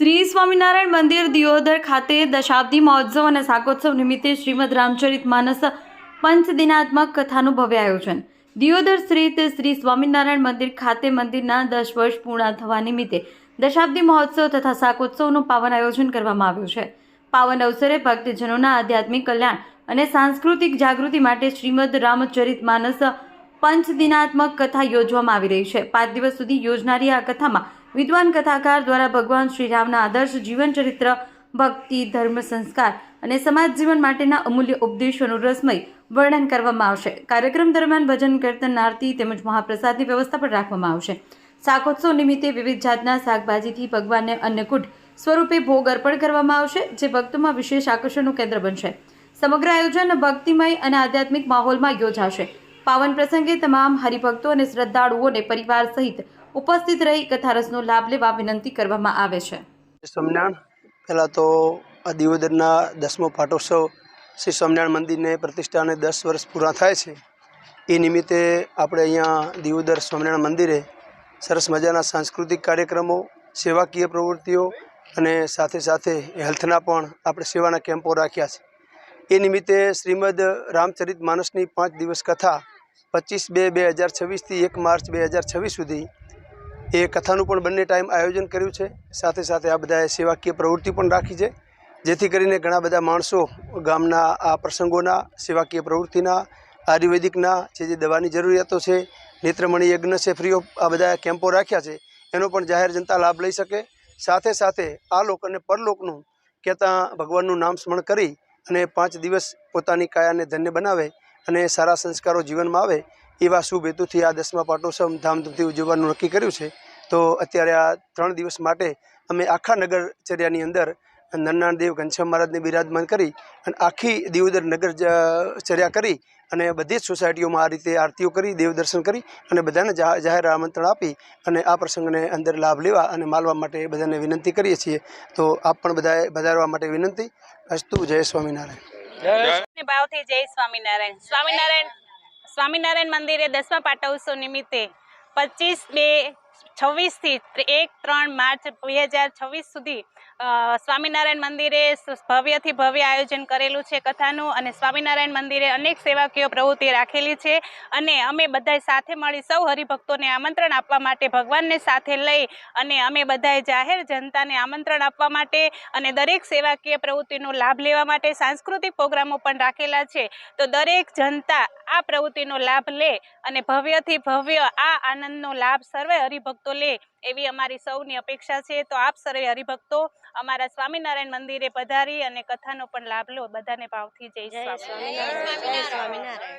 શ્રી સ્વામિનારાયણ મંદિર દિયોદર ખાતે દશાબ્દી મહોત્સવ અને શાકોત્સવ નિમિત્તે શ્રીમદ રામચરિત માનસ પંચદિનાત્મક કથાનું ભવ્ય આયોજન. દિયોદર સ્થિત શ્રી સ્વામિનારાયણ મંદિર ખાતે મંદિરના દસ વર્ષ પૂર્ણ થવા નિમિત્તે દશાબ્દી મહોત્સવ તથા શાકોત્સવનું પાવન આયોજન કરવામાં આવ્યું છે. પાવન અવસરે ભક્તજનોના આધ્યાત્મિક કલ્યાણ અને સાંસ્કૃતિક જાગૃતિ માટે શ્રીમદ રામચરિત માનસ પંચદિનાત્મક કથા યોજવામાં આવી રહી છે. પાંચ દિવસ સુધી યોજનારી આ કથામાં વિદ્વાન કથાકાર દ્વારા ભગવાન શ્રીરામના આદર્શ જીવન ચરિત્ર, ભક્તિ, ધર્મ સંસ્કાર અને સમાજ જીવન માટેના અમૂલ્ય ઉપદેશોનું રસમય વર્ણન કરવામાં આવશે. કાર્યક્રમ દરમિયાન ભજન કીર્તન, આરતી તેમજ મહાપ્રસાદની વ્યવસ્થા પણ રાખવામાં આવશે. શાકોત્સવ નિમિત્તે વિવિધ જાતના શાકભાજીથી ભગવાનને અન્નકૂટ સ્વરૂપે ભોગ અર્પણ કરવામાં આવશે, જે ભક્તોમાં વિશેષ આકર્ષણનું કેન્દ્ર બનશે. સમગ્ર આયોજન ભક્તિમય અને આધ્યાત્મિક માહોલમાં યોજાશે. પાવન પ્રસંગે તમામ હરિભક્તો અને શ્રદ્ધાળુઓને પરિવાર સહિત ઉપસ્થિત રહી કથારસનો લાભ લેવા વિનંતી કરવામાં આવે છે. સ્વામિનારાયણ, પહેલાં તો આ દિયોદરના દસમો પાટોત્સવ શ્રી સ્વામિનારાયણ મંદિરને પ્રતિષ્ઠાને દસ વર્ષ પૂરા થાય છે. એ નિમિત્તે આપણે અહીંયા દિયોદર સ્વામિનારાયણ મંદિરે સરસ મજાના સાંસ્કૃતિક કાર્યક્રમો, સેવાકીય પ્રવૃત્તિઓ અને સાથે સાથે હેલ્થના પણ આપણે સેવાના કેમ્પો રાખ્યા છે. એ નિમિત્તે શ્રીમદ રામચરિત માનસની પાંચ દિવસ કથા પચીસ બે બે હજાર છવ્વીસથી એક માર્ચ બે હજાર છવ્વીસ સુધી એ કથાનું પણ બંને ટાઈમ આયોજન કર્યું છે. સાથે સાથે આ બધાએ સેવાકીય પ્રવૃત્તિ પણ રાખી છે. જેથી કરીને ઘણા બધા માણસો ગામના આ પ્રસંગોના, સેવાકીય પ્રવૃત્તિના, આયુર્વેદિકના, જે જે દવાની જરૂરિયાતો છે, નેત્રમણી યજ્ઞ છે, ફ્રી ઓફ આ બધા કેમ્પો રાખ્યા છે, એનો પણ જાહેર જનતા લાભ લઈ શકે. સાથે સાથે આ લોક અને પરલોકનું કહેતા ભગવાનનું નામ સ્મરણ કરી અને પાંચ દિવસ પોતાની કાયાને ધન્ય બનાવે અને સારા સંસ્કારો જીવનમાં આવે એવા શુભ હેતુથી આ દસમા પાટોત્સવ ધામધૂમથી ઉજવવાનું નક્કી કર્યું છે. તો અત્યારે આ ત્રણ દિવસ માટે અમે આખા નગરચર્યાની અંદર નરનાળદેવ ઘનશ્યામ મહારાજને બિરાજમાન કરી અને આખી દેવદર નગર ચર્યા કરી અને બધી જ સોસાયટીઓમાં આ રીતે આરતીઓ કરી દેવદર્શન કરી અને બધાને જાહેર આમંત્રણ આપી અને આ પ્રસંગને અંદર લાભ લેવા અને માલવા માટે બધાને વિનંતી કરીએ છીએ. તો આપ પણ બધાએ વધારવા માટે વિનંતી. અસ્તુ જય સ્વામિનારાયણ. ભાવથી જય સ્વામિનારાયણ. સ્વામિનારાયણ સ્વામિનારાયણ મંદિરે દસમા પાટોત્સવ નિમિત્તે પચીસ બે છવ્વીસથી એક, ત્રણ માર્ચ બે હજાર છવ્વીસ સુધી સ્વામિનારાયણ મંદિરે ભવ્યથી ભવ્ય આયોજન કરેલું છે કથાનું અને સ્વામિનારાયણ મંદિરે અનેક સેવાકીય પ્રવૃત્તિ રાખેલી છે અને અમે બધાય સાથે મળી સૌ હરિભક્તોને આમંત્રણ આપવા માટે, ભગવાનને સાથે લઈ અને અમે બધાએ જાહેર જનતાને આમંત્રણ આપવા માટે અને દરેક સેવાકીય પ્રવૃત્તિનો લાભ લેવા માટે સાંસ્કૃતિક પ્રોગ્રામો પણ રાખેલા છે. તો દરેક જનતા આ પ્રવૃત્તિનો લાભ લે અને ભવ્યથી ભવ્ય આ આનંદનો લાભ સર્વે હરિભક્તો લે એવી અમારી સૌની અપેક્ષા છે. તો આપ સર્વે હરિભક્તો અમારા સ્વામિનારાયણ મંદિરે પધારી અને કથાનો પણ લાભ લો. બધાને ભાવથી જય સ્વામિનારાયણ.